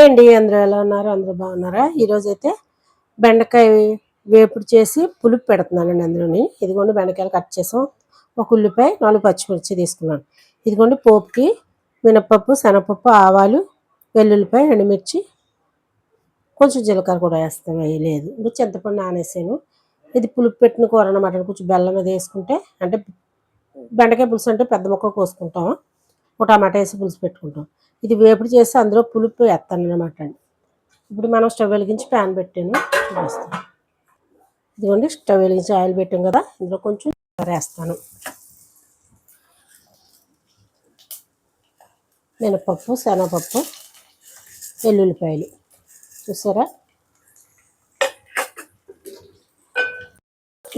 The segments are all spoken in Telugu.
హే అండి అందరూ ఎలా ఉన్నారు? అందరూ బాగున్నారా? ఈరోజు అయితే బెండకాయ వేపుడు చేసి పులుపు పెడుతున్నానండి అందులోని. ఇదిగోండి బెండకాయలు కట్ చేసాం. ఒక ఉల్లిపాయ నాలుగు పచ్చిమిర్చి తీసుకున్నాను. ఇదిగోండి పోపుకి మినపప్పు శనగపప్పు ఆవాలు వెల్లుల్లిపాయ ఎండుమిర్చి కొంచెం జీలకర్ర కూడా వేస్తాం. వేయలేదు ఇంకా చింతపండు నానేసాను. ఇది పులుపు పెట్టిన కూర అనమాట కొంచెం బెల్లం అది వేసుకుంటే అంటే బెండకాయ పులుసు అంటే పెద్ద ముక్క కోసుకుంటాం. ఒక టమాటా వేసి పులుసు పెట్టుకుంటాం. ఇది వేపుడు చేసి అందులో పులుపు వేస్తాను అనమాట అండి. ఇప్పుడు మనం స్టవ్ వెలిగించి ప్యాన్ పెట్టాను. చూపిస్తాను. ఇదిగోండి స్టవ్ వెలిగించి ఆయిల్ పెట్టాం కదా ఇందులో కొంచెం వేస్తాను. మినపప్పు శనగపప్పు వెల్లుల్లిపాయలు. చూసారా?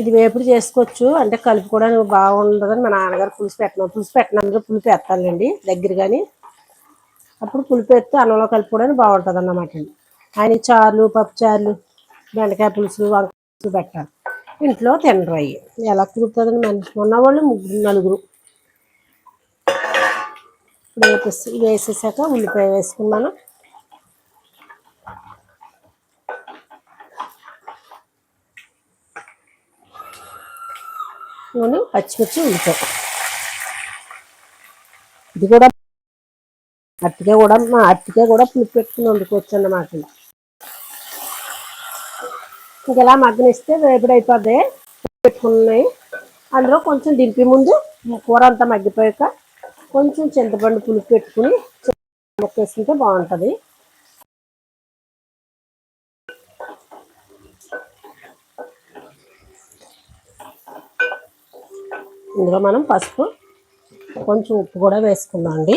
ఇది వేపుడు చేసుకోవచ్చు. అంటే కలుపుకోవడానికి బాగుండదని మా నాన్నగారు పులుసు పెట్టిన పులుసు పెట్టినందులో పులుపు వేస్తానండి దగ్గర కానీ అప్పుడు పులుపు ఎత్తే అన్నంలో కలుపుకోవడానికి బాగుంటుంది అన్నమాట అండి. ఆయన చారులు పప్పు చారులు బెండకాయ పులుసు వంకాయ పులుసు పెట్టాలి. ఇంట్లో తినరు అయ్యి. ఎలా కుదురుతుందని మనిషి? ఉన్నవాళ్ళు ముగ్గురు నలుగురు. ఇప్పుడు వేసేసి వేసేసాక ఉల్లిపాయ వేసుకున్నాను నూనె పచ్చిమిర్చి ఉల్లిపాయ. ఇది కూడా అట్టిగా కూడా మా అట్టిగా కూడా పులుపు పెట్టుకుని వండుకోవచ్చు అన్నమాట ఇంకెలా మగ్గనిస్తే వేపుడు అయిపోద్ది. పెట్టుకున్నాయి. అందులో కొంచెం దింపి ముందు కూర అంతా మగ్గిపోయాక కొంచెం చింతపండు పులుపు పెట్టుకుని ముక్క వేసుకుంటే బాగుంటుంది. ఇందులో మనం పసుపు కొంచెం ఉప్పు కూడా వేసుకుందాం అండి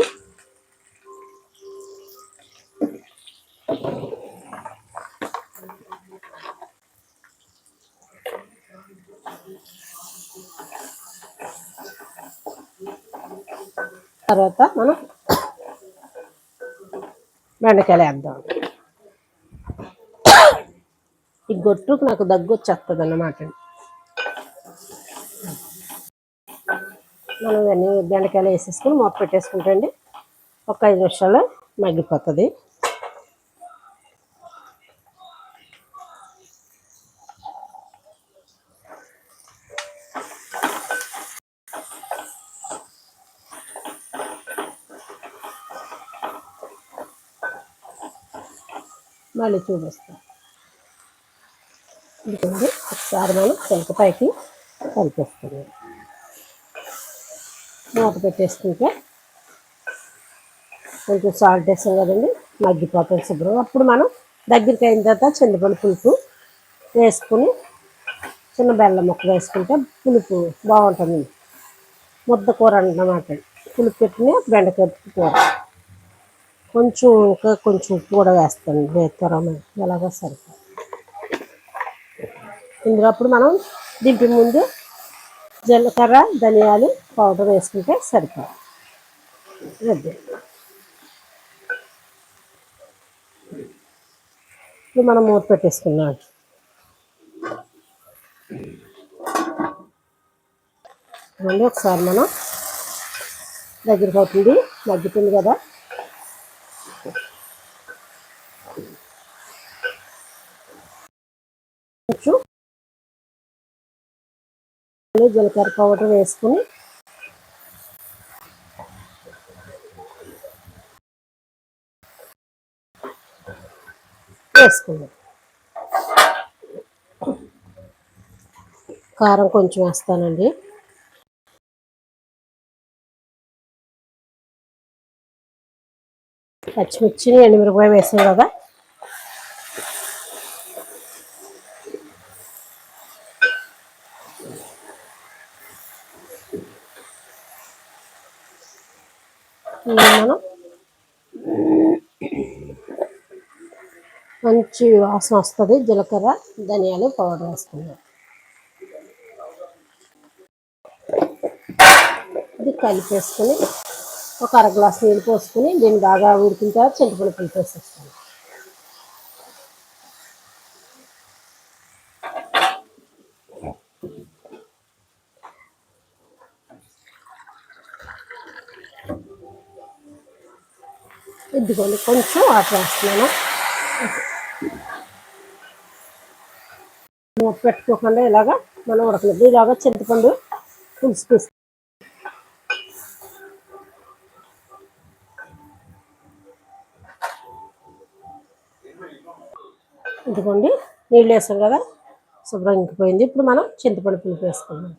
తర్వాత మనం బెండకాయలు వేద్దాం. ఈ గొట్టుకు నాకు దగ్గు వచ్చేస్తుంది అన్నమాట. మనం ఇవన్నీ బెండకాయలు వేసేసుకుని మూత పెట్టేసుకుంటే అండి ఒక ఐదు నిమిషాలు మగ్గిపోతుంది. మళ్ళీ చూపిస్తాం ఇదిగోండి ఒకసారి మనం చిలకపైకి కలిపేస్తున్నాం మూత పెట్టేసుకుంటే కొంచెం సాల్ట్ వేసాం కదండి మగ్గిపోతుంది శుభ్రం. అప్పుడు మనం దగ్గరికి అయిన తర్వాత చింతపండు పులుపు వేసుకుని చిన్న బెల్లం ముక్క వేసుకుంటే పులుపు బాగుంటుంది ముద్ద కూర అన్నమాట. పులుపు పెట్టిన బెండకాయ కూర. కొంచెం ఇంకా కొంచెం ఉప్పు కూడా వేస్తాను వేస్తారమ్మ. ఎలాగో సరిపో ఇందులో అప్పుడు మనం దింపి ముందు జీలకర్ర ధనియాలు పౌడర్ వేసుకుంటే సరిపో ఇప్పుడు మనం మూత పెట్టేసుకున్నాం మళ్ళీ ఒకసారి మనం దగ్గరికి అవుతుంది మగ్గుతుంది కదా కొంచెం జీలకర్ర పౌడర్ వేసుకుని వేసుకుందాం. కారం కొంచెం వేస్తానండి. పచ్చిమిర్చిని ఎండుమిరపకాయ వేసాం కదా. మనం మంచి వాసన వస్తుంది. జీలకర్ర ధనియాలు పౌడర్ వేసుకుందాం. ఇది కలిపేసుకొని ఒక అర గ్లాస్ నీళ్ళు పోసుకొని దీన్ని బాగా ఉడికిన తర్వాత చింతపండు పులుపు ఇదిగోండి కొంచెం వాటర్ వేస్తున్నాను. మూత పెట్టుకోకుండా ఇలాగా మనం ఉడకలేదు ఇలాగా చింతపండు పులుసు తీసి ఇదిగోండి నీళ్ళు వేసాం కదా శుభ్రం ఇంకిపోయింది ఇప్పుడు మనం చింతపండు పులుపు వేసుకుందాం.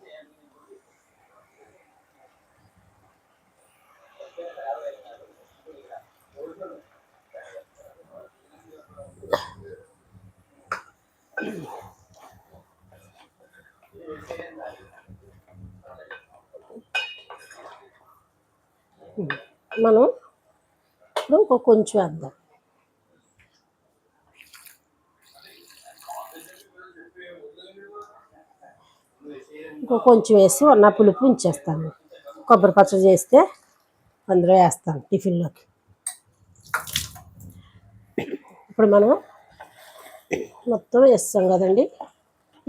మనం ఇప్పుడు ఇంకో కొంచెం వేద్దాం. ఇంకో కొంచెం వేసి ఉన్న పులుపు ఉంచేస్తాను. కొబ్బరి పచ్చడి చేస్తే అందులో వేస్తాను టిఫిన్లోకి. ఇప్పుడు మనం మొత్తం వేస్తాం కదండి.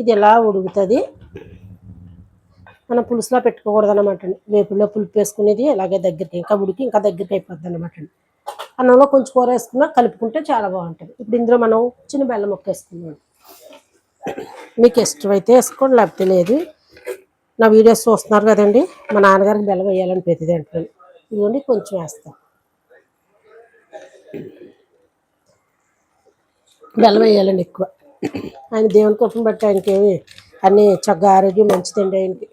ఇది ఎలా ఉడుకుతుంది? మనం పులుసులో పెట్టుకోకూడదు అనమాట వేపుల్లో పులుపు వేసుకునేది అలాగే దగ్గరికి ఇంకా ఉడికి ఇంకా దగ్గరికి అయిపోద్ది అనమాట అన్నంలో కొంచెం కూర వేసుకున్నా కలుపుకుంటే చాలా బాగుంటుంది. ఇప్పుడు ఇందులో మనం చిన్న బెల్లం ముక్క వేసుకున్నాం మీకు ఇష్టమైతే వేసుకోండి లేకపోతే లేదు. నా వీడియోస్ చూస్తున్నారు కదండి మా నాన్నగారికి బెల్లం వేయాలని ప్రతిదీ అంటున్నాను. ఇదిగోండి కొంచెం వేస్తాం. బెల్లం వేయాలండి ఎక్కువ. ఆయన దేవుని కోసం బట్టి ఆయనకి ఏమి అన్ని చక్కగా ఆరోగ్యం మంచిదండి ఆయనకి.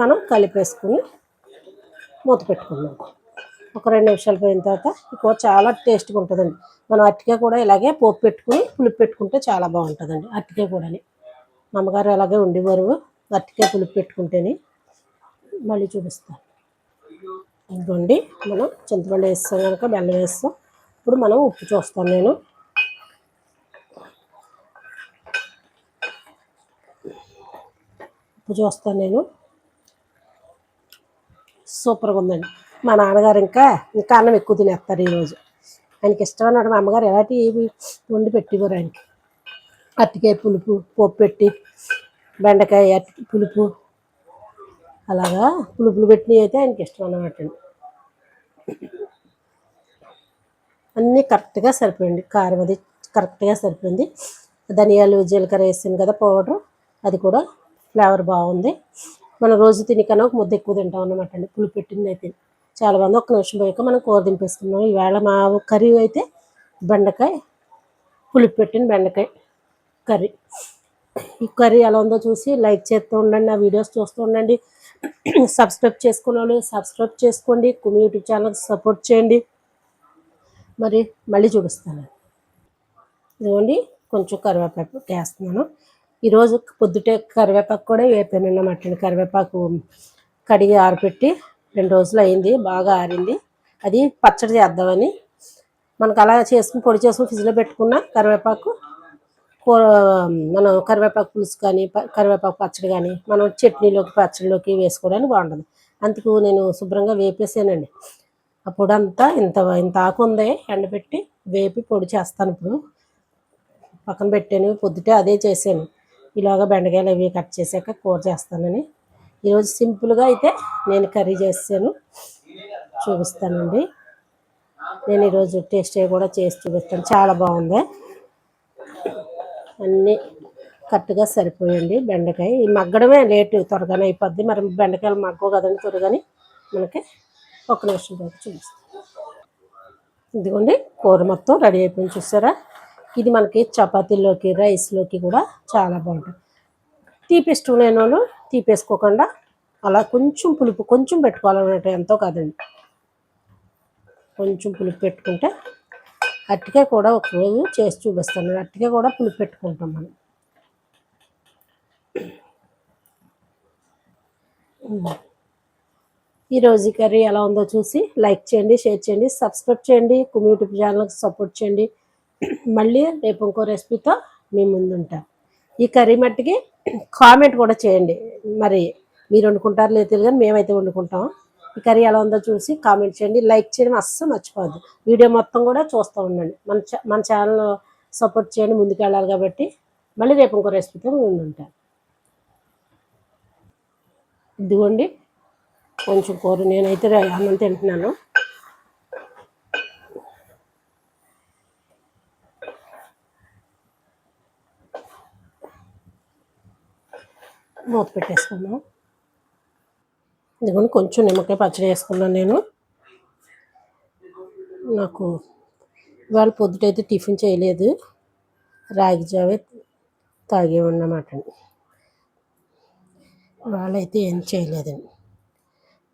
మనం కలిపేసుకుని మూత పెట్టుకుందాం. ఒక రెండు నిమిషాలు పోయిన తర్వాత ఇంకో చాలా టేస్ట్గా ఉంటుందండి. మనం అట్టికాయ కూడా ఇలాగే పోపు పెట్టుకుని పులుపు పెట్టుకుంటే చాలా బాగుంటుందండి. అట్టికాయ కూడాని మా అమ్మగారు అలాగే ఉండేవారు అట్టికాయ పులుపు పెట్టుకుంటేని మళ్ళీ చూపిస్తాను. ఇదిగోండి మనం చింతపండు వేస్తాం కనుక బెల్లం వేస్తాం. ఇప్పుడు మనం ఉప్పు చూస్తాను నేను. ఉప్పు చూస్తాను నేను. సూపర్గా ఉందండి. మా నాన్నగారు ఇంకా ఇంకా అన్నం ఎక్కువ తినేస్తారు ఈరోజు. ఆయనకి ఇష్టమన్నాడు మా అమ్మగారు ఎలాంటి ఏవి వండి పెట్టేవారు ఆయనకి. అరటికాయ పులుపు పోపు పెట్టి బెండకాయ అరటి పులుపు అలాగా పులుపులు పెట్టినవి అయితే ఆయనకి ఇష్టం అన్నమాట అండి. అన్నీ కరెక్ట్గా సరిపోయింది. కారం అది కరెక్ట్గా సరిపోయింది. ధనియాలు జీలకర్ర వేసాను కదా పౌడర్ అది కూడా ఫ్లేవర్ బాగుంది. మనం రోజు తిని కన్నా ఒక ముద్ద ఎక్కువ తింటాం అనమాట అండి. పులుపు పెట్టింది అయితే. చాలా మంది ఒక్క నిమిషం పోయాక మనం కూర దింపేసుకున్నాం ఈవేళ మా కర్రీ అయితే బెండకాయ పులుపు పెట్టిన బెండకాయ కర్రీ. ఈ కర్రీ ఎలా ఉందో చూసి లైక్ చేస్తూ ఉండండి నా వీడియోస్ చూస్తూ ఉండండి. సబ్స్క్రైబ్ చేసుకున్న వాళ్ళు సబ్స్క్రైబ్ చేసుకోండి. కుమి యూట్యూబ్ ఛానల్ సపోర్ట్ చేయండి. మరి మళ్ళీ చూపిస్తాను. ఇదిగోండి కొంచెం కరివేపాకు వేస్తున్నాను. ఈరోజు పొద్దుటే కరివేపాకు కూడా వేపాను అన్నమాట కరివేపాకు కడిగి ఆరపెట్టి రెండు రోజులు అయింది బాగా ఆరింది. అది పచ్చడి చేద్దామని. మనకు అలా చేసుకుని పొడి చేసుకుని ఫ్రిడ్జ్లో పెట్టుకున్న కరివేపాకు కూర మనం కరివేపాకు పులుసు కానీ ప- కరివేపాకు పచ్చడి కానీ మనం చట్నీలోకి పచ్చడిలోకి వేసుకోవడానికి బాగుంటుంది. అందుకు నేను శుభ్రంగా వేపేసానండి. ఆ అంతా ఇంత ఇంత ఆకు ఉంది ఎండబెట్టి వేపి పొడి చేస్తాను ఇప్పుడు. పక్కన పెట్టాను పొద్దుటే అదే చేశాను. ఇలాగ బెండకాయలు అవి కట్ చేశాక కూర చేస్తానని. ఈరోజు సింపుల్గా అయితే నేను కర్రీ చేసాను చూపిస్తానండి. నేను ఈరోజు టేస్ట్ కూడా చేసి చూపిస్తాను. చాలా బాగుంది. అన్నీ కరెక్ట్గా సరిపోయండి బెండకాయ. ఈ మగ్గడమే లేటు త్వరగానే అయిపోద్ది. మరి బెండకాయలు మగ్గవు కదండి త్వరగానే. మనకి ఒక నిమిషం దాకా చూపిస్తాను. ఇదిగోండి కూర మొత్తం రెడీ అయిపోయింది చూసారా? ఇది మనకి చపాతీలోకి రైస్లోకి కూడా చాలా బాగుంటుంది. తీపి లేని వాళ్ళు తీపేసుకోకుండా అలా కొంచెం పులుపు కొంచెం పెట్టుకోవాలన్నట్టు ఎంతో కాదండి. కొంచెం పులుపు పెట్టుకుంటే అట్టికే కూడా ఒకరోజు చేసి చూపిస్తాను. అట్టికే కూడా పులుపు పెట్టుకుంటాం మనం. ఈరోజు కర్రీ ఎలా ఉందో చూసి లైక్ చేయండి షేర్ చేయండి సబ్స్క్రైబ్ చేయండి కుమి యూట్యూబ్ ఛానల్కి సపోర్ట్ చేయండి. మళ్ళీ రేపు ఇంకో రెసిపీతో మీ ముందు ఉంటాం ఈ కర్రీ మట్టికి కామెంట్ కూడా చేయండి. మరి మీరు వండుకుంటారు లేదు తెలియదు కానీ మేమైతే వండుకుంటాం. ఈ కర్రీ ఎలా ఉందో చూసి కామెంట్ చేయండి. లైక్ చేయడం అస్సలు మర్చిపోవద్దు. వీడియో మొత్తం కూడా చూస్తూ ఉండండి. మన మన ఛానల్ సపోర్ట్ చేయండి ముందుకు వెళ్ళాలి కాబట్టి మళ్ళీ రేపు ఇంకో రెసిపీతో ముందు ఇదిగోండి కొంచెం కూర నేనైతే అన్నం తింటున్నాను. మూత పెట్టేసుకుందాం. ఇదిగోండి కొంచెం నిమ్మకాయ పచ్చడి వేసుకున్నాను నేను. నాకు ఇవాళ పొద్దుటైతే టిఫిన్ చేయలేదు. రాగి జావే తాగేమన్నమాట ఇవాళ అయితే ఏం చేయలేదండి.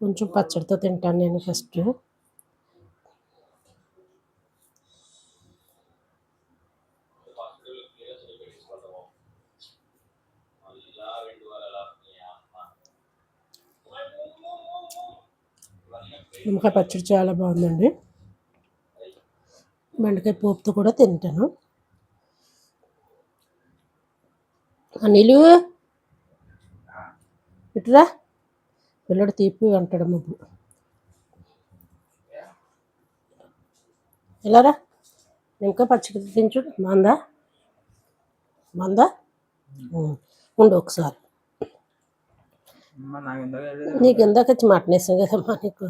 కొంచెం పచ్చడితో తింటాను నేను ఫస్ట్. నిమ్మకాయ పచ్చడి చాలా బాగుందండి. బెండకాయ పోపుతో కూడా తింటాను. అనిలు ఇటురా. పిల్లడు తీపి అంటాడు ముగ్గు ఎలారా నిమ్మకాయ పచ్చడి తించు. బాందా ఉం. ఉండు ఒకసారి. నాకు ఇందాక వచ్చి మటనేసాం కదమ్మా నీకు.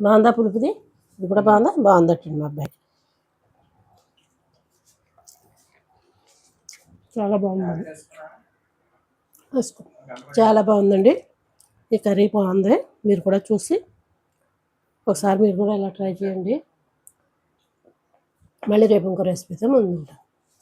బాగుందా పులుపుది? ఇది కూడా బాగుందా? బాగుందట్టండి మా అబ్బాయి. చాలా బాగుందండి చాలా బాగుందండి. ఈ కర్రీ బాగుంది. మీరు కూడా చూసి ఒకసారి మీరు కూడా ఇలా ట్రై చేయండి. మళ్ళీ రేపు ఇంకో రెసిపీతో ముందుంటాం.